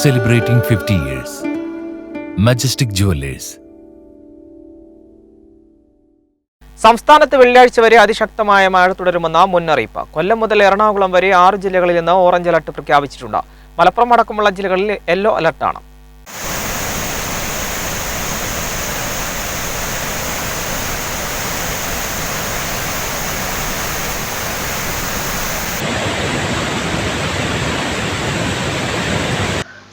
celebrating 50 years. Majestic Jewelers. സംസ്ഥാനത്ത് വെള്ളിയാഴ്ച വരെ അതിശക്തമായ മഴ തുടരുമെന്ന മുന്നറിയിപ്പ് കൊല്ലം മുതൽ എറണാകുളം വരെ ആറ് ജില്ലകളിൽ നിന്ന് ഓറഞ്ച് അലർട്ട് പ്രഖ്യാപിച്ചിട്ടുണ്ട് മലപ്പുറം അടക്കമുള്ള ജില്ലകളിൽ യെല്ലോ അലർട്ടാണ്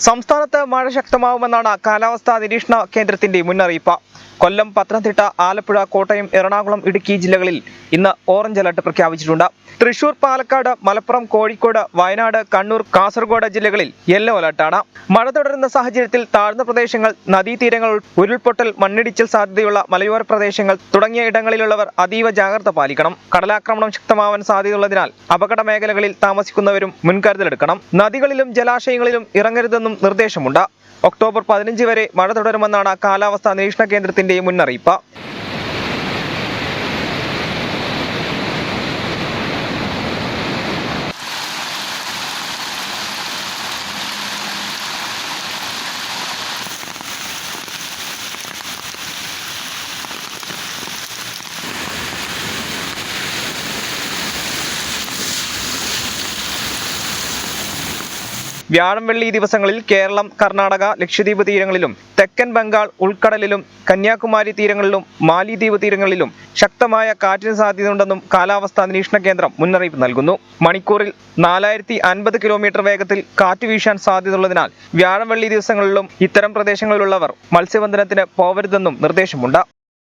സംസ്ഥാനത്ത് മഴ ശക്തമാവുമെന്നാണ് കാലാവസ്ഥാ നിരീക്ഷണ കേന്ദ്രത്തിന്റെ മുന്നറിയിപ്പ്. കൊല്ലം പത്തനംതിട്ട ആലപ്പുഴ കോട്ടയം എറണാകുളം ഇടുക്കി ജില്ലകളിൽ ഇന്ന് ഓറഞ്ച് അലർട്ട് പ്രഖ്യാപിച്ചിട്ടുണ്ട്. തൃശൂർ പാലക്കാട് മലപ്പുറം കോഴിക്കോട് വയനാട് കണ്ണൂർ കാസർഗോഡ് ജില്ലകളിൽ യെല്ലോ അലർട്ടാണ് മഴ തുടരുന്ന സാഹചര്യത്തിൽ താഴ്ന്ന പ്രദേശങ്ങൾ നദീതീരങ്ങൾ ഉരുൾപൊട്ടൽ മണ്ണിടിച്ചിൽ സാധ്യതയുള്ള മലയോര പ്രദേശങ്ങൾ തുടങ്ങിയ ഇടങ്ങളിലുള്ളവർ അതീവ ജാഗ്രത പാലിക്കണം. കടലാക്രമണം ശക്തമാവാൻ സാധ്യതയുള്ളതിനാൽ അപകട മേഖലകളിൽ താമസിക്കുന്നവരും മുൻകരുതലെടുക്കണം. നദികളിലും ജലാശയങ്ങളിലും ഇറങ്ങരുതെന്നും നിർദ്ദേശമുണ്ട്. ഒക്ടോബർ പതിനഞ്ച് വരെ മഴ തുടരുമെന്നാണ് കാലാവസ്ഥാ നിരീക്ഷണ കേന്ദ്രത്തിന്റെ മുന്നറിയിപ്പ്. വ്യാഴം വെള്ളി ദിവസങ്ങളിൽ കേരളം കർണാടക ലക്ഷദ്വീപ് തീരങ്ങളിലും തെക്കൻ ബംഗാൾ ഉൾക്കടലിലും കന്യാകുമാരി തീരങ്ങളിലും മാലിദ്വീപ് തീരങ്ങളിലും ശക്തമായ കാറ്റിന് സാധ്യതയുണ്ടെന്നും കാലാവസ്ഥാ നിരീക്ഷണ കേന്ദ്രം മുന്നറിയിപ്പ് നൽകുന്നു. മണിക്കൂറിൽ നാലായിരത്തി അൻപത് കിലോമീറ്റർ വേഗത്തിൽ കാറ്റ് വീശാൻ സാധ്യതയുള്ളതിനാൽ വ്യാഴം വെള്ളി ദിവസങ്ങളിലും ഇത്തരം പ്രദേശങ്ങളിലുള്ളവർ മത്സ്യബന്ധനത്തിന് പോവരുതെന്നും നിർദ്ദേശമുണ്ട്.